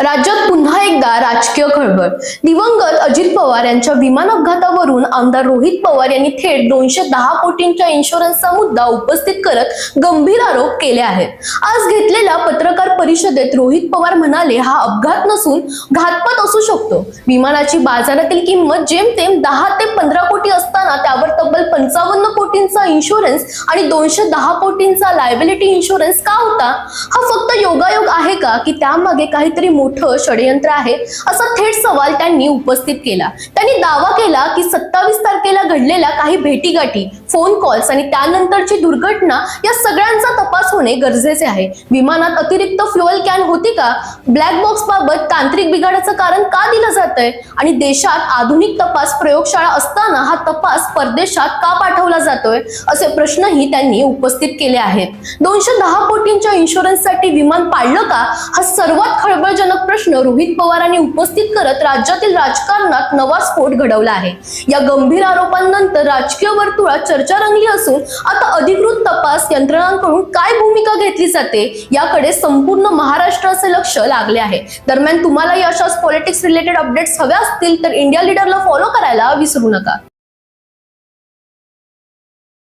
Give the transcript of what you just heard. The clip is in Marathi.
राज्यात पुन्हा एकदा राजकीय खळबळ. दिवंगत अजित पवार यांच्या विमान अपघातावरून आमदार रोहित पवार यांनी थेट दोनशे दहा कोटींच्या इन्शुरन्सचा मुद्दा उपस्थित करत गंभीर आरोप केले आहेत. आज घेतलेल्या पत्रकार परिषदेत रोहित पवार म्हणाले हा अपघात नसून घातपात असू शकतो. विमानाची बाजारातील किंमत जेमतेम दहा ते पंधरा कोटी असताना त्यावर तब्बल पंचावन्न कोटींचा इन्शुरन्स आणि दोनशे दहा कोटींचा लायबिलिटी इन्शुरन्स का होता? हा फक्त योगायोग आहे का की त्यामागे काहीतरी मोठं षडयंत्र आहे असा थेट सवाल त्यांनी उपस्थित केला. त्यांनी दावा केला की सत्तावीस तारखेला घडलेल्या काही भेटीगाठी फोन कॉल्स आणि त्यानंतरची दुर्घटना या सगळ्यांचा तपास होणे गरजेचे आहे. विमानात अतिरिक्त फ्युअल कॅन होती का? ब्लॅक बॉक्स बाबत तांत्रिक बिघाडाचं कारण का दिलं जात आहे आणि देशात आधुनिक तपास प्रयोगशाळा असताना हा तपास परदेशात का पाठवला जातोय? असे प्रश्नही त्यांनी उपस्थित केले आहेत. दोनशे दहा कोटींच्या इन्शुरन्ससाठी विमान पाडलं का? हा सर्वात खळबळजनक प्रश्न रोहित पवारांनी उपस्थित करत राज्यातील राजकारणात नवा स्फोट घडवला आहे. या गंभीर आरोपांनंतर राजकीय वर्तुळात चर्चा रंगली असून आता अधिकृत तपास यंत्रणांकडून काय भूमिका घेतली जाते? याकडे संपूर्ण महाराष्ट्राचे लक्ष लागले आहे. दरम्यान तुम्हालाही अशाच पॉलिटिक्स रिलेटेड अपडेट्स हव्या असतील तर इंडिया लीडरला फॉलो करायला विसरू नका.